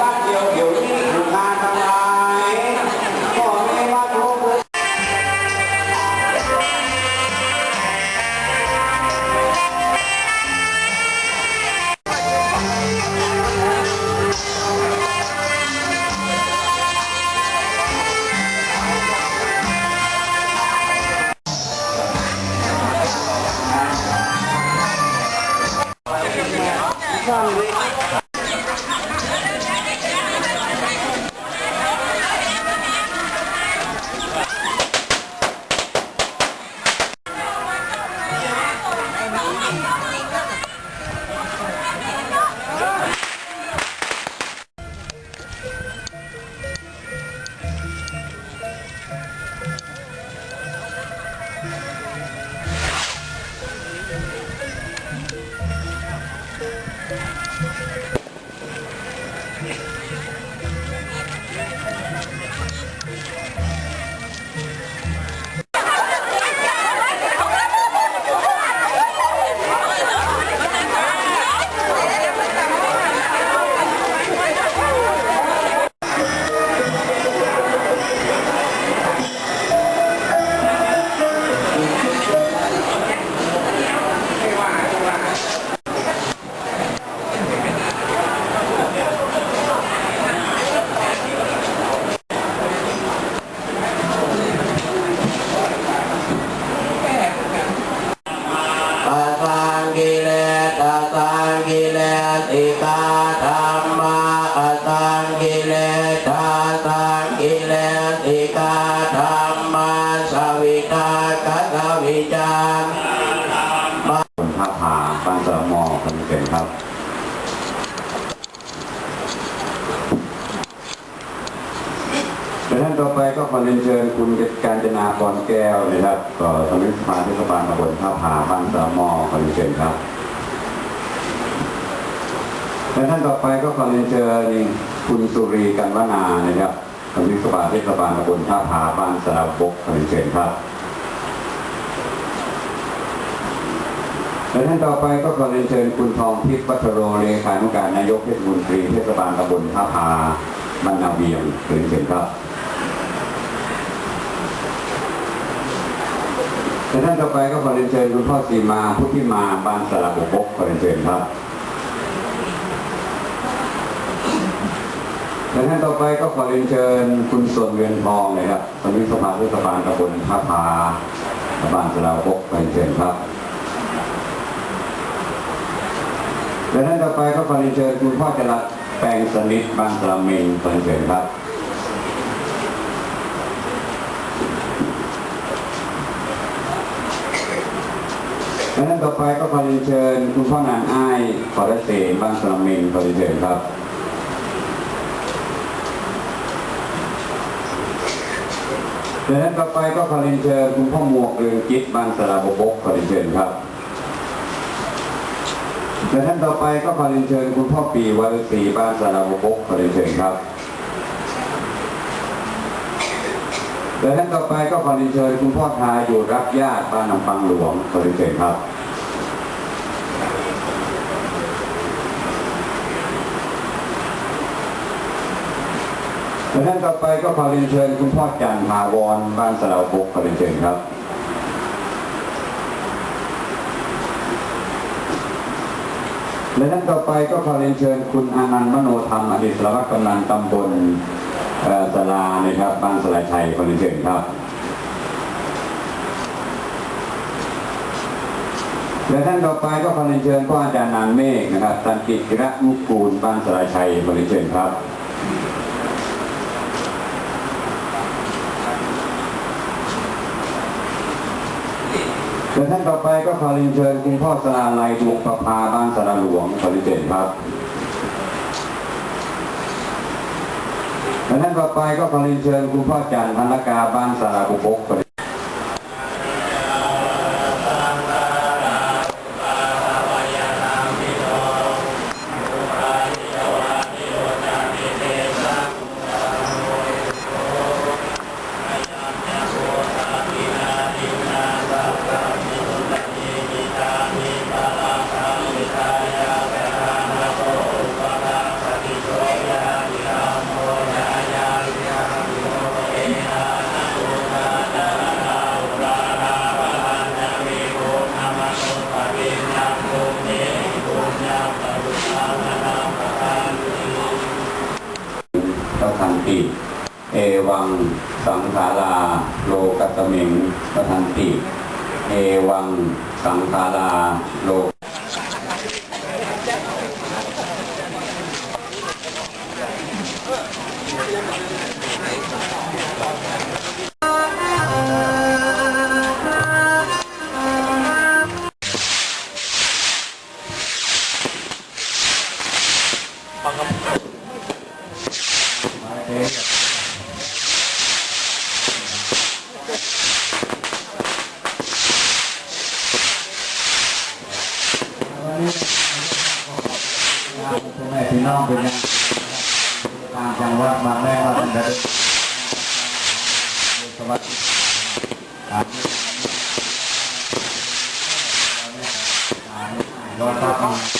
patio de Oriente. ธัมมาสวิทาคัสวิจารมาพระผาปัญจมอคนเป็นครับท่านต่อไปก็ขอเรียนเชิญคุณการนาพรแก้วนะครับต่อสมิธาเทศบาลตำบลท่าผาบ้านะมอขนเชิญครับและท่านต่อไปก็ขอเรียนเชิญคุณสุรีกันวนานะครับ สมาชิกสภาเทศบาลตำบลท่าผาบ้านสระบกขอเรียนเชิญครับ และท่านต่อไปก็ขอเรียนเชิญคุณทองทิพย์วัชโรเลขานุการนายกเทศมนตรีเทศบาลตำบลท่าพาบรรนนาเวียงเรียนเชิญครับและท่านต่อไปก็ขอเรียนเชิญคุณพ่อสีมาผู้ที่มาบ้านสระบุบกขอเรียนเชิญครับ และท่านต่อไปก็ขอเรียนเชิญคุณส่วนเวียนทองนะครับสมาชิกสภาเทศบาลตำบลท่าพาบ้านสระบุบกขอเรียนเชิญครับและท่านต่อไปก็ขอเรียนเชิญคุณพ่อจรัสแปลงสนิทบางสลามิงขอเชิญครับและท่านต่อไปก็ขอเรียนเชิญคุณพ่อนางอ้ายขอได้เสนบ้านสลามิงขอเรียนเชิญครับ ดังนั้นต่อไปก็ขอเรียนเชิญคุณพ่อหมวกเรืองจิตบ้านสระบบกขอเรียนเชิญครับและท่านต่อไปก็ขอเรียนเชิญคุณพ่อปีวันสีบ้านสระบบกขอเรียนเชิญครับและท่านต่อไปก็ขอเรียนเชิญคุณพ่อทายอยู่รับญาติบ้านนำปังหลวงขอเรียนเชิญครับ และท่านต่อไปก็ขอเรียนเชิญคุณพ่อจันทาวรบ้านสระบบกขอเรียนเชิญครับและท่านต่อไปก็ขอเรียนเชิญคุณอานันต์มโนธรรมอดีตสารวัตรกำนันตำบลเอ่อสลานะครับบ้านสลายชัยขอเรียนเชิญครับและท่านต่อไปก็ขอเรียนเชิญพ่ออาจารย์นางเมฆนะครับตันติกระมุกูลบ้านสลายชัยขอเรียนเชิญครับ และท่านต่อไปก็ขอเรียนเชิญคุณพ่อสลาลัยดวงประภาบ้านสระหลวงขอเรียนเชิญครับและท่านต่อไปก็ขอเรียนเชิญคุณพ่อจันทร์พันลกาบ้านสระบุบก ทันติ เอวังสังขาราโลกัตเมงพระทันติ เอวังสังขาราโล non Việt Nam làm chẳng qua mà đang là thành đạt Hãy subscribe cho kênh Ghiền Mì Gõ Để không bỏ lỡ những video hấp dẫn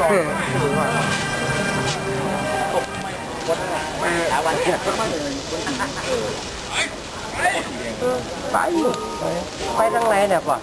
ราเป็นได้สวัสดีครับรถครับไปไปทางไหนเนี่ยป่ะ